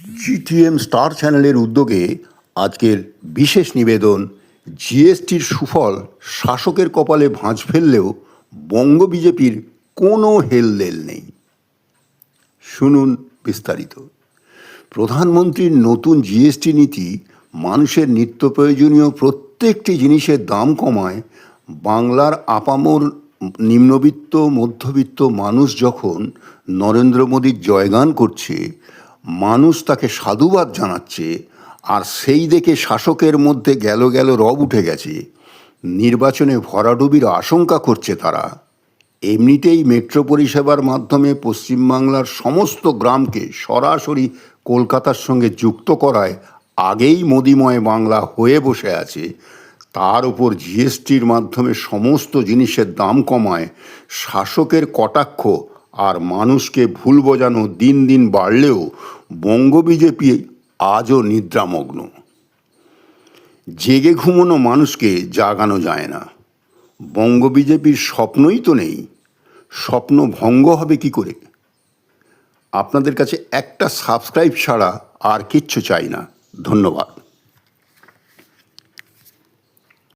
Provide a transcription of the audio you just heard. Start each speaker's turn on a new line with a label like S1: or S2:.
S1: GTM star চ্যানেলের উদ্যোগে আজকের বিশেষ নিবেদন, জিএসটির সুফল শাসকের কপালে ভাঁজ ফেললেও বঙ্গ বিজেপির কোনো হেলদেল নেই। শুনুন বিস্তারিত। প্রধানমন্ত্রীর নতুন জিএসটি নীতি মানুষের নিত্য প্রয়োজনীয় প্রত্যেকটি জিনিসের দাম কমায়। বাংলার আপামর নিম্নবিত্ত, মধ্যবিত্ত মানুষ যখন নরেন্দ্র মোদীর জয়গান করছে মানুষ তাকে সাধুবাদ জানাচ্ছে, আর সেই দেখে শাসকের মধ্যে গেল গেল রব উঠে গেছে। নির্বাচনে ভরাডুবির আশঙ্কা করছে তারা। এমনিতেই মেট্রো পরিষেবার মাধ্যমে পশ্চিমবাংলার সমস্ত গ্রামকে সরাসরি কলকাতার সঙ্গে যুক্ত করায় আগেই মোদিময় বাংলা হয়ে বসে আছে। তার উপর জিএসটির মাধ্যমে সমস্ত জিনিসের দাম কমায়। শাসকের কটাক্ষ আর মানুষকে ভুল বোঝানো দিন দিন বাড়লেও বঙ্গ বিজেপি আজও নিদ্রামগ্ন। জেগে ঘুমোনো মানুষকে জাগানো যায় না। বঙ্গ বিজেপির স্বপ্নই তো নেই। স্বপ্ন ভঙ্গ হবে কি করে? আপনাদের কাছে একটা সাবস্ক্রাইব ছাড়া আর কিচ্ছু চাই না। ধন্যবাদ।